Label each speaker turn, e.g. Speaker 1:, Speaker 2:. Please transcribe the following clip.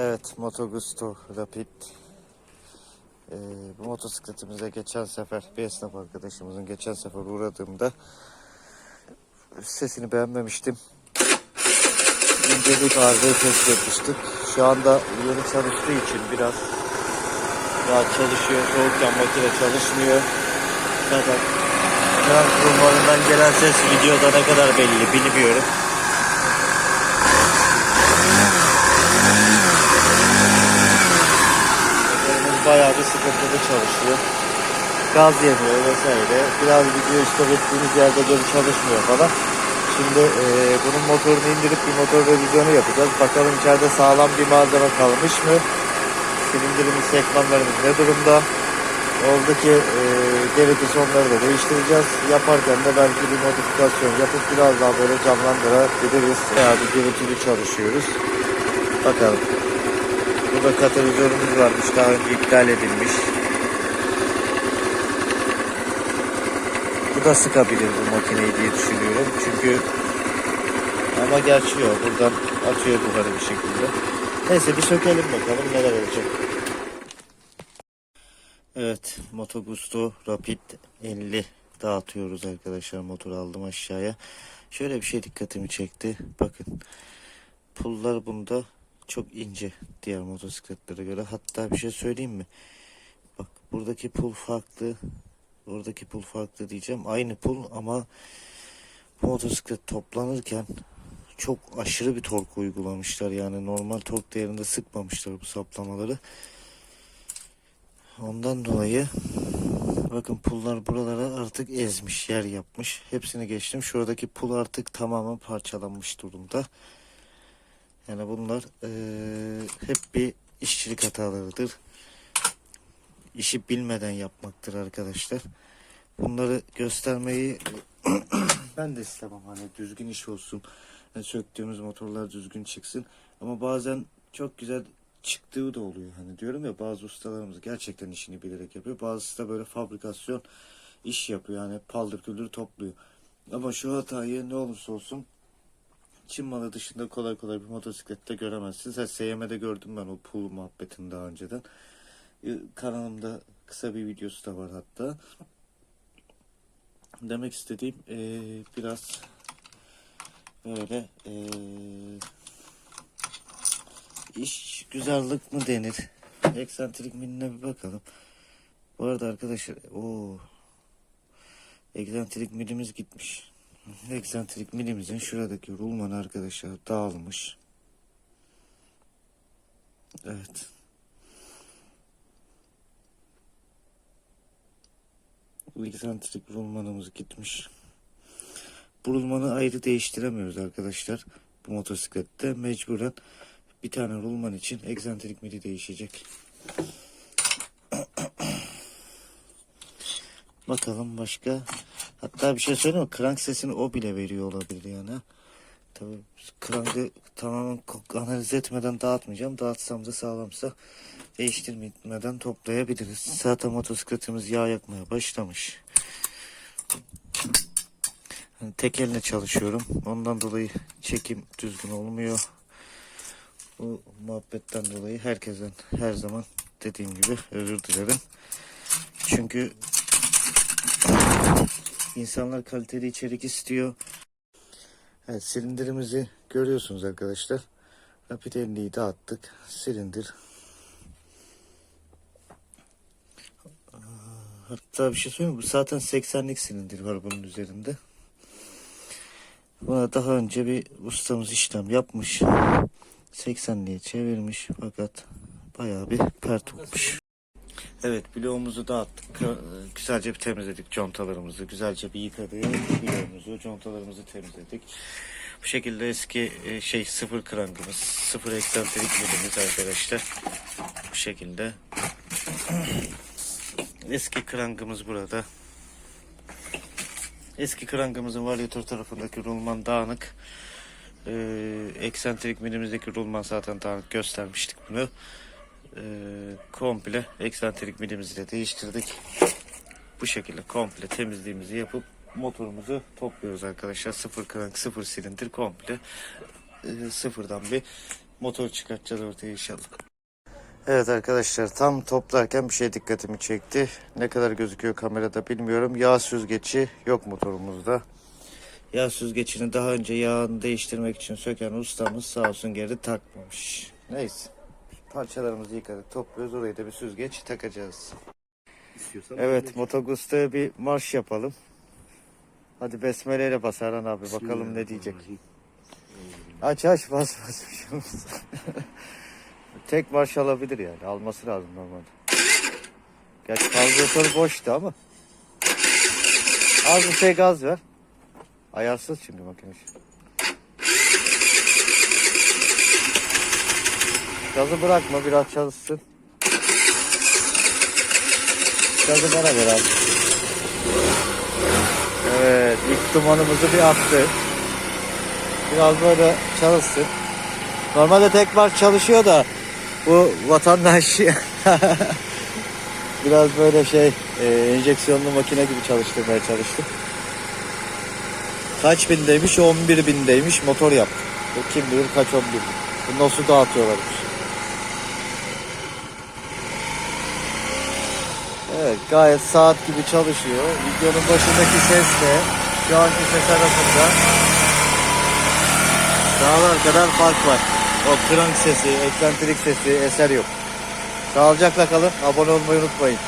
Speaker 1: Evet, Moto Gusto Rapid. Ee, bu motosikletimize geçen sefer bir esnaf arkadaşımızın geçen sefer uğradığımda sesini beğenmemiştim. İnce bir arızayı test etmiştik. Şu anda yeni çalıştığı için biraz daha çalışıyor. Soğukken makine çalışmıyor. Zaten kran kurumlarından gelen ses videoda ne kadar belli bilmiyorum. Bayağı bir sıkıntılı çalışıyor. Gaz yemiyor vesaire. Biraz video stop ettiğimiz yerde böyle çalışmıyor falan. Şimdi e, bunun motorunu indirip bir motor revizyonu yapacağız. Bakalım içeride sağlam bir malzeme kalmış mı? Silindirimiz, sekmanlarımız ne durumda? Oldu ki e, gerekirse onları da değiştireceğiz. Yaparken de belki bir modifikasyon yapıp biraz daha böyle canlandırabiliriz. Bir gürültülü çalışıyoruz. Bakalım. Burada katalizörümüz varmış. Daha önce iptal edilmiş. Bu da sıkabilir bu makineyi diye düşünüyorum. Çünkü ama gerçi yok. Buradan atıyor buharı bir şekilde. Neyse bir sökelim bakalım neler olacak. Evet Moto Gusto Rapid 50 dağıtıyoruz arkadaşlar. Motoru aldım aşağıya. Şöyle bir şey dikkatimi çekti. Bakın pullar bunda çok ince diğer motosikletlere göre. Hatta bir şey söyleyeyim mi? Bak buradaki pul farklı. Oradaki pul farklı diyeceğim. Aynı pul ama bu motosiklet toplanırken çok aşırı bir tork uygulamışlar. Yani normal tork değerinde sıkmamışlar bu saplamaları. Ondan dolayı bakın pullar buralara artık ezmiş, yer yapmış. Hepsini geçtim. Şuradaki pul artık tamamen parçalanmış durumda. Yani bunlar eee, hep bir işçilik hatalarıdır. İşi bilmeden yapmaktır arkadaşlar. Bunları göstermeyi ben de istemem hani düzgün iş olsun. Yani söktüğümüz motorlar düzgün çıksın. Ama bazen çok güzel çıktığı da oluyor. Hani diyorum ya bazı ustalarımız gerçekten işini bilerek yapıyor. Bazısı da böyle fabrikasyon iş yapıyor. Yani paldır küldür topluyor. Ama şu hatayı ne olursa olsun Çin malı dışında kolay kolay bir motosiklette göremezsiniz. Ha, SYM'de gördüm ben o pool muhabbetini daha önceden. Ee, Kanalımda kısa bir videosu da var hatta. Demek istediğim eee, biraz böyle eee, iş güzellik mi denir? Eksantrik minine bir bakalım. Bu arada arkadaşlar o eksantrik milimiz gitmiş. Eksantrik milimizin şuradaki rulman arkadaşlar dağılmış. Evet. Eksantrik rulmanımız gitmiş. Bu rulmanı ayrı değiştiremiyoruz arkadaşlar. Bu motosiklette mecburen bir tane rulman için eksantrik mili değişecek. Bakalım başka. Hatta bir şey söyleyeyim mi? Krank sesini o bile veriyor olabilir yani. Tabii krankı tamamen analiz etmeden dağıtmayacağım. Dağıtsam da sağlamsa değiştirmeden toplayabiliriz. Zaten motosikletimiz yağ yakmaya başlamış. Hani tek elle çalışıyorum. Ondan dolayı çekim düzgün olmuyor. Bu muhabbetten dolayı herkesten her zaman dediğim gibi özür dilerim. Çünkü insanlar kaliteli içerik istiyor. Evet silindirimizi görüyorsunuz arkadaşlar. Rapid 50'yi dağıttık. Silindir. Hatta bir şey söyleyeyim mi? Zaten 80'lik silindir var bunun üzerinde. Buna daha önce bir ustamız işlem yapmış. 80'liğe çevirmiş fakat bayağı bir pert olmuş. Evet bloğumuzu dağıttık. Güzelce bir temizledik contalarımızı. Güzelce bir yıkadık bloğumuzu. Contalarımızı temizledik. Bu şekilde eski e, şey sıfır krangımız. Sıfır eksantrik milimiz arkadaşlar. Bu şekilde. Eski krangımız burada. Eski krangımızın varyatör tarafındaki rulman dağınık. Ee, eksantrik milimizdeki rulman zaten dağınık göstermiştik bunu. Ee, komple eksantrik milimizi de değiştirdik. Bu şekilde komple temizliğimizi yapıp motorumuzu topluyoruz arkadaşlar. Sıfır krank, sıfır silindir komple e, sıfırdan bir motor çıkartacağız ortaya inşallah. Evet arkadaşlar tam toplarken bir şey dikkatimi çekti. Ne kadar gözüküyor kamerada bilmiyorum. Yağ süzgeci yok motorumuzda. Yağ süzgecini daha önce yağını değiştirmek için söken ustamız sağ olsun geri takmamış. Neyse. Parçalarımızı yıkadık topluyoruz. Oraya da bir süzgeç takacağız.
Speaker 2: İstiyorsan
Speaker 1: Evet Motogust'a bir marş yapalım. Hadi besmeleyle bas Erhan abi bakalım ne diyecek. Aç aç bas bas. Tek marş alabilir yani alması lazım normalde. Gerçi karbüratör boştu ama. Az bir şey gaz ver. Ayarsız çünkü makine. Gazı bırakma biraz çalışsın. Gazı bana ver abi. Evet ilk dumanımızı bir attı. Biraz böyle çalışsın. Normalde tek marş çalışıyor da bu vatandaş biraz böyle şey e, enjeksiyonlu makine gibi çalıştırmaya çalıştım. Kaç bindeymiş? 11 bindeymiş motor yaptı. Bu kim bilir kaç 11 bin. Bunu nasıl dağıtıyorlarmış. Evet gayet saat gibi çalışıyor. Videonun başındaki sesle şu anki ses arasında dağlar kadar fark var. O krank sesi, eklentilik sesi eser yok. Sağlıcakla kalın. Abone olmayı unutmayın.